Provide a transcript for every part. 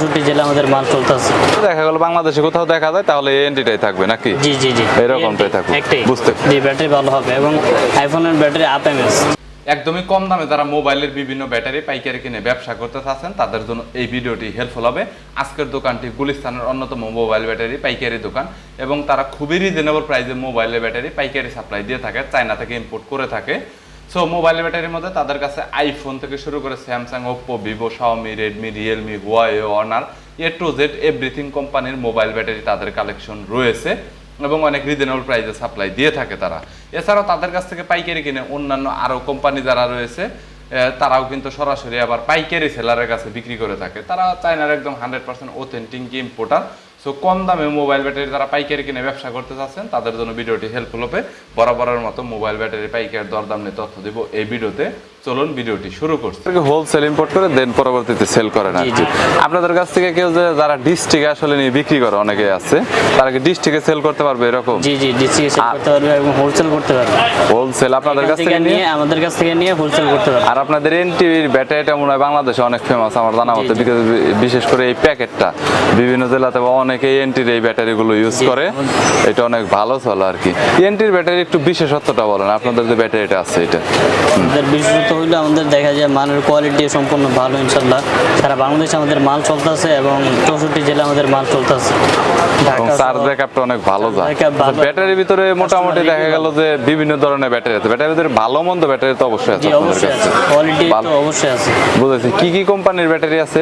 চৌষট্টি জেলা আমাদের মাল চলতেছে। দেখা গেল বাংলাদেশে কোথাও দেখা যায় তাহলে এই এন্টিটাই থাকবে নাকি? জি জি জি। এরকমটাই থাকবে। একটাই। বুঝতে- জি ব্যাটারি ভালো হবে এবং আইফোনের ব্যাটারি আপ এমএস একদমই কম দামে যারা মোবাইলের বিভিন্ন ব্যাটারি পাইকারি কিনে ব্যবসা করতে চাচ্ছেন তাদের জন্য এই ভিডিওটি হেল্পফুল হবে। আজকের দোকানটি গুলিস্তানের অন্যতম মোবাইল ব্যাটারি পাইকারি দোকান এবং তারা খুবই রিজনেবল প্রাইসে মোবাইলের ব্যাটারি পাইকারি সাপ্লাই দিয়ে থাকে চায়না থেকে ইম্পোর্ট করে থাকে। সো মোবাইল ব্যাটারির মধ্যে তাদের কাছে আইফোন থেকে শুরু করে Samsung Oppo Vivo Xiaomi Redmi Realme Huawei Honor A to Z everything কোম্পানির মোবাইল ব্যাটারি তাদের কালেকশন রয়েছে এবং অনেক রিজনেবল প্রাইসে সাপ্লাই দিয়ে থাকে তারা। এছাড়াও তাদের কাছ থেকে পাইকারি কিনে অন্যান্য আরও কোম্পানি যারা রয়েছে তারাও কিন্তু সরাসরি আবার পাইকারি সেলারের কাছে বিক্রি করে থাকে। তারা চায়নার একদম hundred percent authentic importer so কম দামে মোবাইল ব্যাটারি যারা পাইকারি কিনে ব্যবসা করতে চাচ্ছেন তাদের জন্য ভিডিওটি হেল্পফুল হবে। বরাবরের মতো মোবাইল ব্যাটারি পাইকারি দরদাম নিয়ে তথ্য দিব এই ভিডিওতে। চলুন ভিডিওটি শুরু করছি। হোলসেল ইম্পোর্ট করে দেন পরবর্তীতে সেল করেন আর কি। আপনাদের কাছ থেকে কেউ যে যারা ডিস্ট্রিক্টে আসলে নিয়ে বিক্রি করে অনেকে আছে তারা কি ডিস্ট্রিক্টে সেল করতে পারবে এরকম? জি জি ডিসি সেল করতে পারবে এবং হোলসেল করতে পারবে। হোলসেল আপনাদের কাছ থেকে নিয়ে? আমাদের কাছ থেকে নিয়ে হোলসেল করতে পারবে। আর আপনাদের এনটিভির ব্যাটারিটা মনে হয় বাংলাদেশে অনেক ফেমাস আমার জানা মতে বিশেষ করে এই প্যাকেটটা। বিভিন্ন জেলাতে বা অনেকেই এনটির এই ব্যাটারিগুলো ইউজ করে। এটা অনেক ভালো চলে আর কি। এনটির ব্যাটারি একটু বিশেষত্বটা বলেন আপনাদের যে ব্যাটারিটা আছে এটা। আমাদের বিশেষত্ব হইলে আমাদের দেখা যায় মানের কোয়ালিটি সম্পূর্ণ ভালো ইনশাল্লাহ সারা বাংলাদেশে আমাদের মাল চলতেছে এবং চৌষট্টি জেলা আমাদের মাল চলতেছে। চার্জ ব্যাকআপটা অনেক ভালো যায় ব্যাটারির ভিতরে মোটামুটি দেখা গেল যে বিভিন্ন ধরনের ব্যাটারি আছে। ব্যাটারির ভিতরে ভালো মন্দ ব্যাটারি তো অবশ্যই আছে অবশ্যই আছে। কোয়ালিটি তো অবশ্যই আছে। বুঝেছি। কি কি কোম্পানির ব্যাটারি আছে?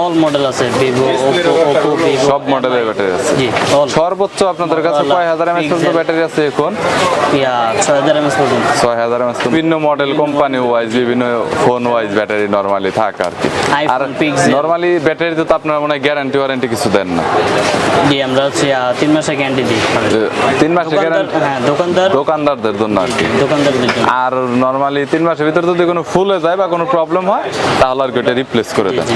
অল মডেল আছে। ভিভো ওপো ওপো ভিভো সব মডেলের ব্যাটারি আছে। জি সর্বোচ্চ আপনাদের কাছে Motorola, কয় হাজার এমএস পর্যন্ত ব্যাটারি আছে এখন? ইয়া ছয় হাজার এমএস পর্যন্ত। বিভিন্ন মডেল কোম্পানি ওয়াইজ বিভিন্ন ফোন ওয়াইজ ব্যাটারি নর্মালি থাকে আর কি। আর। নর্মালি ব্যাটারিতে তো আপনারা মনে হয় গ্যারান্টি ওয়ারেন্টি কিছু দেন না। জি আমরা হচ্ছে তিন মাসে গ্যারান্টি দিই। তিন মাসের গ্যারান্টি হ্যাঁ দোকানদার দোকানদারদের জন্য আর কি। দোকানদারদের জন্য। আর নর্মালি তিন মাসের ভিতরে যদি কোনো ফুল যায় বা কোনো প্রবলেম হয় তাহলে আর কি ওটা রিপ্লেস করে দেন।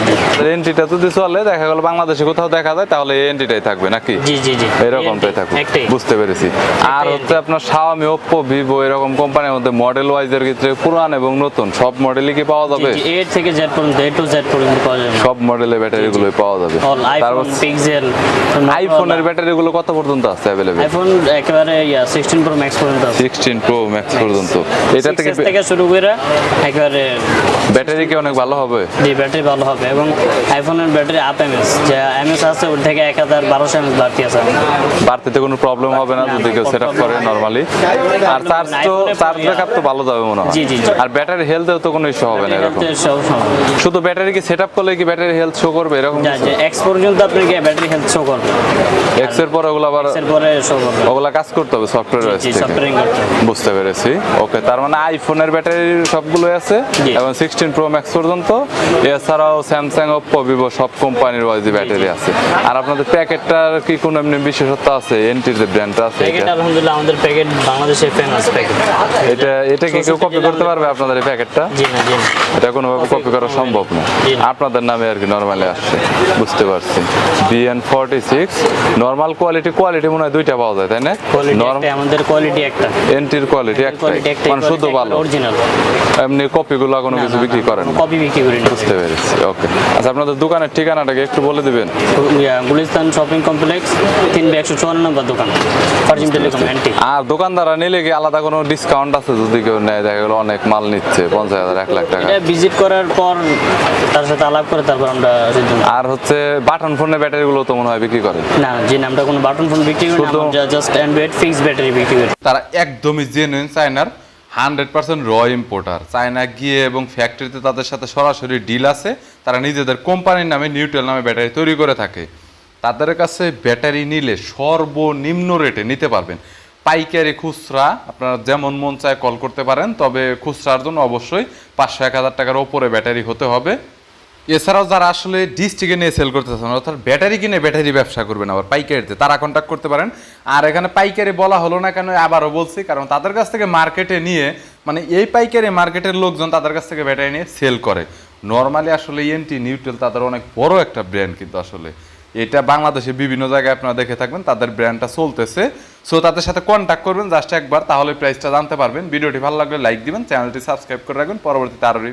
এন্ট্রিটা যদি চলে দেখা গেল বাংলাদেশে কোথাও দেখা যায় তাহলে এই এন্ট্রিটাই থাকবে নাকি? জি জি জি। এরকমটাই থাকবে। বুঝতে পেরেছি। আর হচ্ছে আপনার Xiaomi Oppo Vivo এরকম কোম্পানির মধ্যে মডেল ওয়াইজের ক্ষেত্রে পুরান এবং নতুন সব মডেলই কি পাওয়া যাবে? এ থেকে জেড পর্যন্ত এ টু জেড পর্যন্ত পাওয়া যাবে। সব মডেলের ব্যাটারি গুলোই পাওয়া যাবে। আইফোন পিক্সেল আইফোনের ব্যাটারি গুলো কত পর্যন্ত আছে অ্যাভেলেবেল আইফোন একেবারে ইয়া সিক্সটিন প্রো ম্যাক্স পর্যন্ত আছে। সিক্সটিন প্রো ম্যাক্স পর্যন্ত। এটা থেকে থেকে শুরু করে একেবারে ব্যাটারি কি অনেক ভালো হবে? জি ব্যাটারি ভালো হবে। এবং আইফোনের ব্যাটারি আপ এমএস যে এমএস আছে ওর থেকে এক হাজার বারোশো এমএস বাড়তি আছে। বাড়তিতে কোনো প্রবলেম হবে না যদি কেউ সেট আপ করে নরমালি আর চার্জ তো চার্জ ব্যাকআপ তো ভালো যাবে মনে হয়। জি, জি। আর ব্যাটারি হেলথেও তো কোনো ইস্যু হবে না এরকম। শুধু ব্যাটারি কি সেট আপ করলে কি ব্যাটারি হেলথ শো করবে এরকম যে এক্স পর্যন্ত আপনি কি ব্যাটারি হেলথ শো করবে এক্সের পরে ওগুলো আবার ওগুলা কাজ করতে হবে সফটওয়্যার। বুঝতে পেরেছি। ওকে তার মানে আইফোনের ব্যাটারি সবগুলো আছে এবং সিক্সটিন প্রো ম্যাক্স পর্যন্ত। এছাড়াও স্যামসাং ওপ্পো ভিভো সব কোম্পানির ওয়াইজ ব্যাটারি আছে। আর আপনাদের প্যাকেটটার কি কোনো এমনি বিশেষত্ব আছে? এনটির যে ব্র্যান্ডটা আছে এটা? আলহামদুলিল্লাহ আমাদের প্যাকেট বাংলাদেশে ফেমাস প্যাকেট। এটা এটা কি কেউ কপি করতে পারবে আপনাদের এই প্যাকেটটা? জি না জি এটা কোনোভাবে কপি করা সম্ভব না। আপনাদের নামে আর কি নর্মালি আসছে। বুঝতে পারছি। BN forty six normal quality quality মনে হয় দুইটা পাওয়া যায় তাই না? আমাদের কোয়ালিটি একটা। এনটির কোয়ালিটি একটা মানে শুদ্ধ ভালো। অরিজিনাল এমনি কপিগুলো কোনো কিছু বিক্রি করেন। কপি বিক্রি করি বুঝতে পেরেছি ওকে আচ্ছা আপনাদের দোকানের ঠিকানাটাকে একটু বলে দিবেন। গুলিস্তান শপিং কমপ্লেক্স তিন একশো চুয়ান্ন নম্বর দোকান ফার্জিম টেলিকম অ্যান্টি আর দোকানদাররা নিলে কি আলাদা কোনো ডিসকাউন্ট আছে? যদি কেউ নেয় দেখা গেলো অনেক মাল নিচ্ছে পঞ্চাশ হাজার এক লাখ টাকা। এটা ভিজিট করার পর তার সাথে আলাপ করে তারপর আমরা আর হচ্ছে বাটন ফোনের ব্যাটারিগুলো তো মনে হয় বিক্রি করে। না যে নামটা কোনো বাটন ফোন বিক্রি করি না আমরা জাস্ট অ্যান্ড্রয়েড ফিক্স ব্যাটারি বিক্রি করি। তারা একদমই জেনুইন চায়নার হান্ড্রেড পার্সেন্ট র ইম্পোর্টার চায়না গিয়ে এবং ফ্যাক্টরিতে তাদের সাথে সরাসরি ডিল আছে তারা নিজেদের কোম্পানির নামে নিউট্রেল নামে ব্যাটারি তৈরি করে থাকে। তাদের কাছে ব্যাটারি নিলে সর্বনিম্ন রেটে নিতে পারবেন। পাইকারি খুচরা আপনারা যেমন মন চায় কল করতে পারেন তবে খুচরার জন্য অবশ্যই পাঁচশো এক হাজার টাকার ওপরে ব্যাটারি হতে হবে। এছাড়াও যারা আসলে ডিস্ট্রিক্টে নিয়ে সেল করতেছেন অর্থাৎ ব্যাটারি কিনে ব্যাটারি ব্যবসা করবেন আবার, পাইকারিতে, তারা কন্ট্যাক্ট করতে পারেন। আর এখানে পাইকারি বলা হলো না কেন, আবারও বলছি, কারণ তাদের কাছ থেকে মার্কেটে নিয়ে মানে এই পাইকারি মার্কেটের লোকজন তাদের কাছ থেকে ব্যাটারি নিয়ে সেল করে। নর্মালি আসলে ইএনটি নিউট্রেল তাদের অনেক বড় একটা ব্র্যান্ড কিন্তু আসলে। এটা বাংলাদেশে বিভিন্ন জায়গায় আপনারা দেখে থাকবেন, তাদের ব্র্যান্ডটা চলতেছে। সো তাদের সাথে কন্ট্যাক্ট করবেন জাস্ট একবার, তাহলে প্রাইসটা জানতে পারবেন। ভিডিওটি ভালো লাগলে লাইক দিবেন চ্যানেলটি সাবস্ক্রাইব করে রাখবেন। পরবর্তীতে আরও